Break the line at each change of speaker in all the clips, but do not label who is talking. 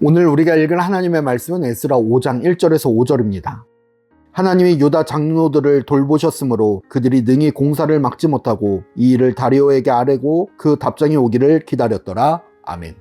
오늘 우리가 읽은 하나님의 말씀은 에스라 5장 1절에서 5절입니다. 하나님이 유다 장로들을 돌보셨으므로 그들이 능히 공사를 막지 못하고 이 일을 다리오에게 아뢰고 그 답장이 오기를 기다렸더라. 아멘.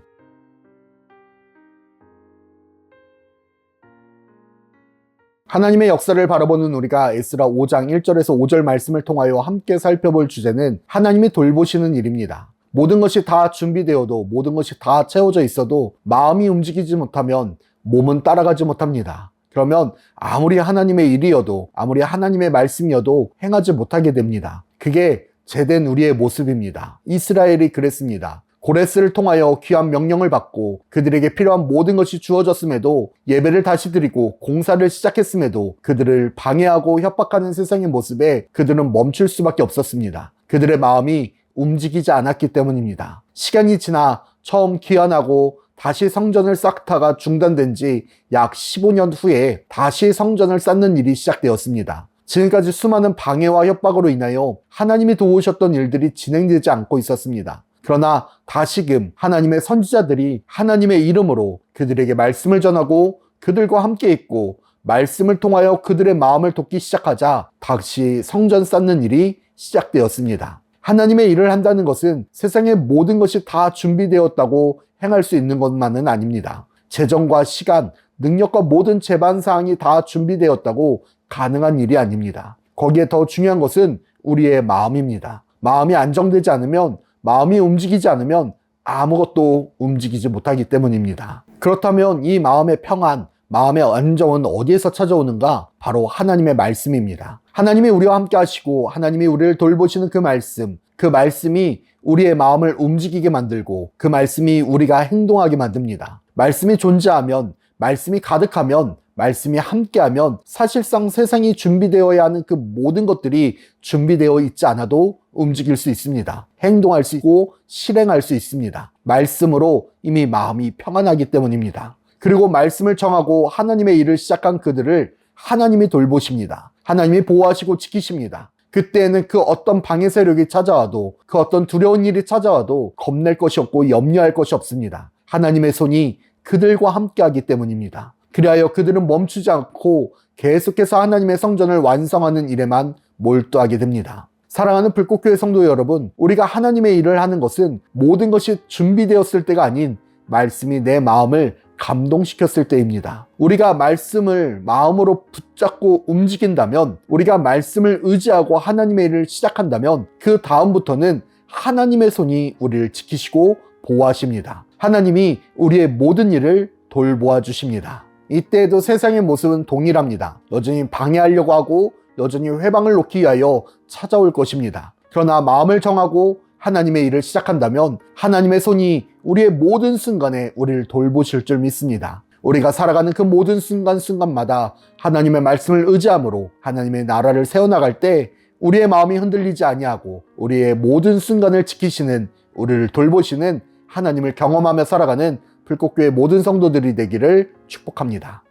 하나님의 역사를 바라보는 우리가 에스라 5장 1절에서 5절 말씀을 통하여 함께 살펴볼 주제는 하나님이 돌보시는 일입니다. 모든 것이 다 준비되어도 모든 것이 다 채워져 있어도 마음이 움직이지 못하면 몸은 따라가지 못합니다. 그러면 아무리 하나님의 일이어도 아무리 하나님의 말씀이어도 행하지 못하게 됩니다. 그게 제된 우리의 모습입니다. 이스라엘이 그랬습니다. 고레스를 통하여 귀한 명령을 받고 그들에게 필요한 모든 것이 주어졌음에도 예배를 다시 드리고 공사를 시작했음에도 그들을 방해하고 협박하는 세상의 모습에 그들은 멈출 수밖에 없었습니다. 그들의 마음이 움직이지 않았기 때문입니다. 시간이 지나 처음 귀환하고 다시 성전을 쌓다가 중단된 지 약 15년 후에 다시 성전을 쌓는 일이 시작되었습니다. 지금까지 수많은 방해와 협박으로 인하여 하나님이 도우셨던 일들이 진행되지 않고 있었습니다. 그러나 다시금 하나님의 선지자들이 하나님의 이름으로 그들에게 말씀을 전하고 그들과 함께 있고 말씀을 통하여 그들의 마음을 돕기 시작하자 다시 성전 쌓는 일이 시작되었습니다. 하나님의 일을 한다는 것은 세상의 모든 것이 다 준비되었다고 행할 수 있는 것만은 아닙니다. 재정과 시간, 능력과 모든 재반 사항이 다 준비되었다고 가능한 일이 아닙니다. 거기에 더 중요한 것은 우리의 마음입니다. 마음이 안정되지 않으면, 마음이 움직이지 않으면 아무것도 움직이지 못하기 때문입니다. 그렇다면 이 마음의 평안, 마음의 안정은 어디에서 찾아오는가? 바로 하나님의 말씀입니다. 하나님이 우리와 함께 하시고 하나님이 우리를 돌보시는 그 말씀, 그 말씀이 우리의 마음을 움직이게 만들고 그 말씀이 우리가 행동하게 만듭니다. 말씀이 존재하면, 말씀이 가득하면, 말씀이 함께하면 사실상 세상이 준비되어야 하는 그 모든 것들이 준비되어 있지 않아도 움직일 수 있습니다. 행동할 수 있고 실행할 수 있습니다. 말씀으로 이미 마음이 평안하기 때문입니다. 그리고 말씀을 정하고 하나님의 일을 시작한 그들을 하나님이 돌보십니다. 하나님이 보호하시고 지키십니다. 그때에는 그 어떤 방해 세력이 찾아와도 그 어떤 두려운 일이 찾아와도 겁낼 것이 없고 염려할 것이 없습니다. 하나님의 손이 그들과 함께하기 때문입니다. 그리하여 그들은 멈추지 않고 계속해서 하나님의 성전을 완성하는 일에만 몰두하게 됩니다. 사랑하는 불꽃교회 성도 여러분, 우리가 하나님의 일을 하는 것은 모든 것이 준비되었을 때가 아닌 말씀이 내 마음을 감동시켰을 때입니다. 우리가 말씀을 마음으로 붙잡고 움직인다면, 우리가 말씀을 의지하고 하나님의 일을 시작한다면, 그 다음부터는 하나님의 손이 우리를 지키시고 보호하십니다. 하나님이 우리의 모든 일을 돌보아 주십니다. 이때에도 세상의 모습은 동일합니다. 여전히 방해하려고 하고 여전히 회방을 놓기 위하여 찾아올 것입니다. 그러나 마음을 정하고 하나님의 일을 시작한다면 하나님의 손이 우리의 모든 순간에 우리를 돌보실 줄 믿습니다. 우리가 살아가는 그 모든 순간순간마다 하나님의 말씀을 의지함으로 하나님의 나라를 세워나갈 때 우리의 마음이 흔들리지 아니하고 우리의 모든 순간을 지키시는 우리를 돌보시는 하나님을 경험하며 살아가는 불꽃교회 모든 성도들이 되기를 축복합니다.